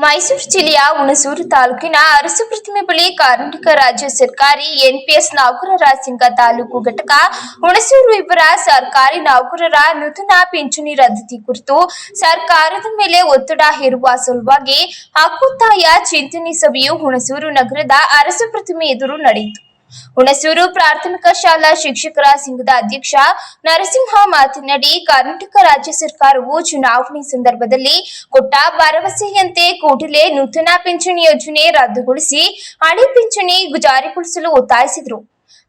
ಮೈಸೂರು ಜಿಲ್ಲೆಯ ಹುಣಸೂರು ತಾಲೂಕಿನ ಅರಸು ಪ್ರತಿಮೆ ಬಳಿ ಕರ್ನಾಟಕ ರಾಜ್ಯ ಸರ್ಕಾರಿ ಎನ್ಪಿಎಸ್ ನೌಕರರ ಸಂಘ ತಾಲೂಕು ಘಟಕ ಹುಣಸೂರು ಇಬ್ಬರ ಸರ್ಕಾರಿ ನೌಕರರ ನೂತನ ಪಿಂಚಣಿ ರದ್ದತಿ ಕುರಿತು ಸರ್ಕಾರದ ಮೇಲೆ ಒತ್ತಡ ಹೇರುವ ಸಲುವಾಗಿ ಹಕ್ಕುತ್ತಾಯ ಚಿಂತನೆ ಸಭೆಯು ಹುಣಸೂರು ನಗರದ ಅರಸು ಪ್ರತಿಮೆ ಎದುರು ನಡೆಯಿತು. ಹುಣಸೂರು ಪ್ರಾಥಮಿಕ ಶಾಲಾ ಶಿಕ್ಷಕರ ಸಂಘದ ಅಧ್ಯಕ್ಷ ನರಸಿಂಹ ಮಾತನಾಡಿ, ಕರ್ನಾಟಕ ರಾಜ್ಯ ಸರ್ಕಾರವು ಚುನಾವಣೆ ಸಂದರ್ಭದಲ್ಲಿ ಕೊಟ್ಟ ಭರವಸೆಯಂತೆ ಕೂಡಲೇ ನೂತನ ಪಿಂಚಣಿ ಯೋಜನೆ ರದ್ದುಗೊಳಿಸಿ ಹಳೆ ಪಿಂಚಣಿ ಜಾರಿಗೊಳಿಸಲು ಒತ್ತಾಯಿಸಿದರು.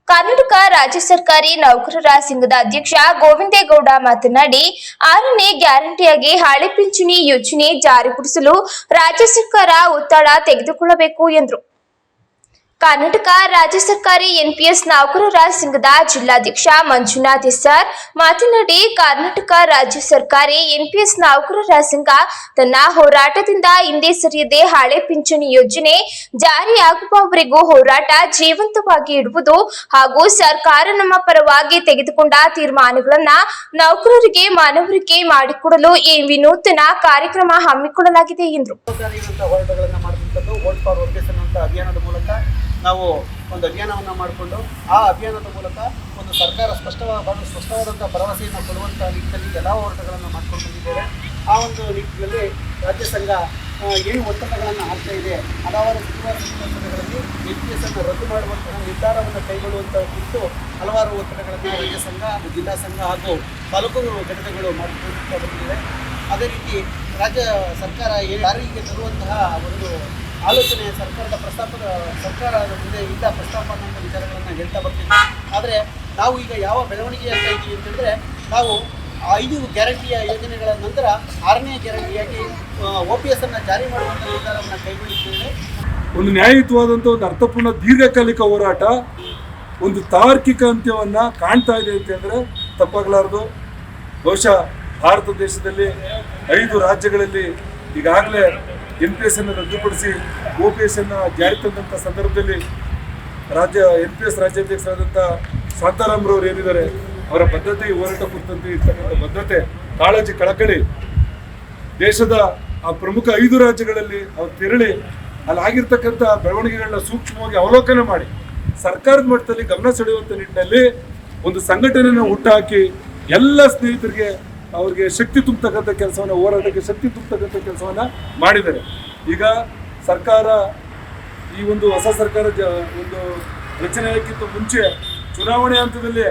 ಕರ್ನಾಟಕ ರಾಜ್ಯ ಸರ್ಕಾರಿ ನೌಕರರ ಸಂಘದ ಅಧ್ಯಕ್ಷ ಗೋವಿಂದೇಗೌಡ ಮಾತನಾಡಿ, ಆರನೇ ಗ್ಯಾರಂಟಿಯಾಗಿ ಹಳೆ ಪಿಂಚಣಿ ಯೋಜನೆ ಜಾರಿಗೊಳಿಸಲು ರಾಜ್ಯ ಸರ್ಕಾರ ಒತ್ತಡ ತೆಗೆದುಕೊಳ್ಳಬೇಕು ಎಂದರು. ಕರ್ನಾಟಕ ರಾಜ್ಯ ಸರ್ಕಾರಿ ಎನ್ಪಿಎಸ್ ನೌಕರರ ಸಂಘದ ಜಿಲ್ಲಾಧ್ಯಕ್ಷ ಮಂಜುನಾಥ್ ಸರ್ ಮಾತನಾಡಿ ಕರ್ನಾಟಕ ರಾಜ್ಯ ಸರ್ಕಾರಿ ಎನ್ಪಿಎಸ್ ನೌಕರರ ಸಂಘ ತನ್ನ ಹೋರಾಟದಿಂದ ಹಿಂದೆ ಸರಿಯದೆ ಹಳೆ ಪಿಂಚಣಿ ಯೋಜನೆ ಜಾರಿಯಾಗುವವರೆಗೂ ಹೋರಾಟ ಜೀವಂತವಾಗಿ ಇಡುವುದು ಹಾಗೂ ಸರ್ಕಾರ ನಮ್ಮ ಪರವಾಗಿ ತೆಗೆದುಕೊಂಡ ತೀರ್ಮಾನಗಳನ್ನ ನೌಕರರಿಗೆ, ಮಾನವರಿಗೆ ಮಾಡಿಕೊಡಲು ಈ ವಿನೂತನ ಕಾರ್ಯಕ್ರಮ ಹಮ್ಮಿಕೊಳ್ಳಲಾಗಿದೆ ಎಂದರು. ಹೋರಾಟಗಳನ್ನು ವೋಟ್ ಫಾರ್ ವರ್ಕೇಶನ್ ಅಂತ ಅಭಿಯಾನದ ಮೂಲಕ ನಾವು ಒಂದು ಅಭಿಯಾನವನ್ನು ಮಾಡಿಕೊಂಡು, ಆ ಅಭಿಯಾನದ ಮೂಲಕ ಒಂದು ಸರ್ಕಾರ ಸ್ಪಷ್ಟವಾದ ಸ್ಪಷ್ಟವಾದಂಥ ಭರವಸೆಯನ್ನು ಕೊಡುವಂಥ ನಿಟ್ಟಿನಲ್ಲಿ ಎಲ್ಲ ಹೋರಾಟಗಳನ್ನು ಮಾಡ್ಕೊಂಡು ಬಂದಿದ್ದೇವೆ. ಆ ಒಂದು ನಿಟ್ಟಿನಲ್ಲಿ ರಾಜ್ಯ ಸಂಘ ಏನು ಒತ್ತಡಗಳನ್ನು ಹಾಕ್ತಾ ಇದೆ. ಹಲವಾರು ಸಚಿವ ಸಂದರ್ಭಗಳಲ್ಲಿ ಎನ್ ಪಿ ಎಸ್ ಅನ್ನು ರದ್ದು ಮಾಡುವಂತಹ ನಿರ್ಧಾರವನ್ನು ಕೈಗೊಳ್ಳುವಂಥ ಕುರಿತು ಹಲವಾರು ಒತ್ತಡಗಳನ್ನು ರಾಜ್ಯ ಸಂಘ, ಜಿಲ್ಲಾ ಸಂಘ ಹಾಗೂ ತಾಲೂಕು ಘಟಕಗಳು ಮಾಡಿಕೊಳ್ಳುತ್ತಾ ಬಂದಿವೆ. ಅದೇ ರೀತಿ ರಾಜ್ಯ ಸರ್ಕಾರ ಯಾರಿಗೆ ತರುವಂತಹ ಒಂದು ಆಲೋಚನೆ ಸರ್ಕಾರದ ಪ್ರಸ್ತಾಪದ ಸರ್ಕಾರ ಮುಂದೆ ಇಂಥ ಪ್ರಸ್ತಾಪ ಅನ್ನೋ ವಿಚಾರಗಳನ್ನು ಹೇಳ್ತಾ ಬರ್ತೀವಿ. ಆದರೆ ನಾವು ಈಗ ಯಾವ ಬೆಳವಣಿಗೆ ಆಗ್ತಾ ಇದ್ದೀವಿ ಅಂತಂದರೆ ನಾವು ಐದು ಗ್ಯಾರಂಟಿಯ ಯೋಜನೆಗಳ ನಂತರ ಆರನೇ ಗ್ಯಾರಂಟಿಯಾಗಿ ಒ ಪಿ ಎಸ್ ಅನ್ನು ಜಾರಿ ಮಾಡುವಂಥ ನಿರ್ಧಾರವನ್ನು ಕೈಗೊಳ್ಳುತ್ತೇವೆ ಒಂದು ನ್ಯಾಯಯುತವಾದಂಥ ಒಂದು ಅರ್ಥಪೂರ್ಣ ದೀರ್ಘಕಾಲಿಕ ಹೋರಾಟ, ಒಂದು ತಾರ್ಕಿಕ ಅಂತ್ಯವನ್ನು ಕಾಣ್ತಾ ಇದೆ ಅಂತಂದ್ರೆ ತಪ್ಪಾಗಲಾರದು. ಬಹುಶಃ ಭಾರತ ದೇಶದಲ್ಲಿ ಐದು ರಾಜ್ಯಗಳಲ್ಲಿ ಈಗಾಗಲೇ ಎನ್ ಪಿ ಎಸ್ ಅನ್ನು ರದ್ದುಪಡಿಸಿ ಒ ಪಿ ಎಸ್ ಅನ್ನು ಜಾರಿ ತಂದಂಥ ಸಂದರ್ಭದಲ್ಲಿ ರಾಜ್ಯ ಎನ್ ಪಿ ಎಸ್ ರಾಜ್ಯಾಧ್ಯಕ್ಷರಾದಂಥ ಶಾಂತಾರಾಮ್ರವ್ರು ಏನಿದ್ದಾರೆ, ಅವರ ಬದ್ಧತೆ ಹೋರಾಟ ಕುರಿತಂತೆ ಇರ್ತಕ್ಕಂಥ ಬದ್ಧತೆ ಕಾಳಜಿ, ಕಳಕಳಿ ದೇಶದ ಆ ಪ್ರಮುಖ ಐದು ರಾಜ್ಯಗಳಲ್ಲಿ ಅವ್ರು ತೆರಳಿ ಅಲ್ಲಿ ಆಗಿರ್ತಕ್ಕಂಥ ಬೆಳವಣಿಗೆಗಳನ್ನ ಸೂಕ್ಷ್ಮವಾಗಿ ಅವಲೋಕನ ಮಾಡಿ ಸರ್ಕಾರದ ಮಟ್ಟದಲ್ಲಿ ಗಮನ ಸೆಳೆಯುವಂಥ ನಿಟ್ಟಿನಲ್ಲಿ ಒಂದು ಸಂಘಟನೆಯನ್ನು ಹುಟ್ಟುಹಾಕಿ ಎಲ್ಲ ಸ್ನೇಹಿತರಿಗೆ ಅವ್ರಿಗೆ ಶಕ್ತಿ ತುಂಬತಕ್ಕಂಥ ಕೆಲಸವನ್ನು, ಹೋರಾಟಕ್ಕೆ ಶಕ್ತಿ ತುಂಬತಕ್ಕಂಥ ಕೆಲಸವನ್ನು ಮಾಡಿದ್ದಾರೆ. ಈಗ ಸರ್ಕಾರ ಈ ಒಂದು ಹೊಸ ಸರ್ಕಾರ ಜ, ಒಂದು ರಚನೆಯಕ್ಕಿಂತ ಮುಂಚೆ ಚುನಾವಣೆ ಹಂತದಲ್ಲಿ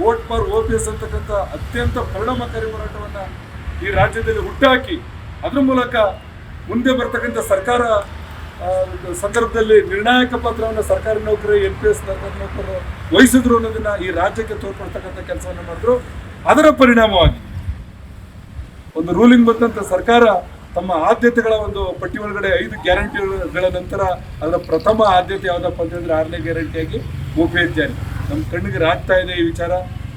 vote for O P S ಅಂತಕ್ಕಂಥ ಅತ್ಯಂತ ಪರಿಣಾಮಕಾರಿ ಹೋರಾಟವನ್ನು ಈ ರಾಜ್ಯದಲ್ಲಿ ಹುಟ್ಟಾಕಿ, ಅದ್ರ ಮೂಲಕ ಮುಂದೆ ಬರ್ತಕ್ಕಂಥ ಸರ್ಕಾರ ಸಂದರ್ಭದಲ್ಲಿ ನಿರ್ಣಾಯಕ ಪಾತ್ರವನ್ನು ಸರ್ಕಾರಿ ನೌಕರರು, ಎನ್ ಪಿ ಎಸ್ ನೌಕರರು ವಹಿಸಿದ್ರು ಅನ್ನೋದನ್ನ ಈ ರಾಜ್ಯಕ್ಕೆ ತೋರ್ಪಡ್ತಕ್ಕಂಥ ಕೆಲಸವನ್ನು ಮಾಡಿದ್ರು. ಅದರ ಪರಿಣಾಮವಾಗಿ ಒಂದು ರೂಲಿಂಗ್ ಬಂದಂತ ಸರ್ಕಾರ ತಮ್ಮ ಆದ್ಯತೆಗಳ ಒಂದು ಪಟ್ಟಿ ಒಳಗಡೆ ಐದು ಗ್ಯಾರಂಟಿಗಳ ನಂತರ ಅದರ ಪ್ರಥಮ ಆದ್ಯತೆ ಯಾವುದಪ್ಪ ಅಂತಂದ್ರೆ ಆರನೇ ಗ್ಯಾರಂಟಿಯಾಗಿ ಓಪಿಎಸ್ ಜಾರಿ ನಮ್ಮ ಕಣ್ಣಿಗೆ ರಾಗ್ತಾ ಇದೆ ಈ ವಿಚಾರ.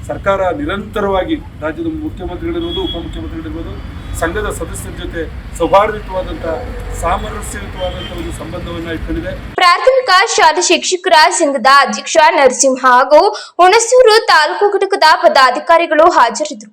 ಸರ್ಕಾರ ನಿರಂತರವಾಗಿ ರಾಜ್ಯದ ಮುಖ್ಯಮಂತ್ರಿಗಳಿರ್ಬೋದು, ಉಪಮುಖ್ಯಮಂತ್ರಿಗಳಿರ್ಬೋದು, ಸಂಘದ ಸದಸ್ಯರ ಜೊತೆ ಸೌಹಾರ್ದಯುತವಾದಂಥ ಸಾಮರಸ್ಯಯುತವಾದಂಥ ಒಂದು ಸಂಬಂಧವನ್ನ ಇಟ್ಕೊಂಡಿದೆ. ಪ್ರಾಥಮಿಕ ಶಾಲಾ ಶಿಕ್ಷಕರ ಸಂಘದ ಅಧ್ಯಕ್ಷ ನರಸಿಂಹ ಹಾಗೂ ಹುಣಸೂರು ತಾಲೂಕು ಘಟಕದ ಪದಾಧಿಕಾರಿಗಳು ಹಾಜರಿದ್ದರು.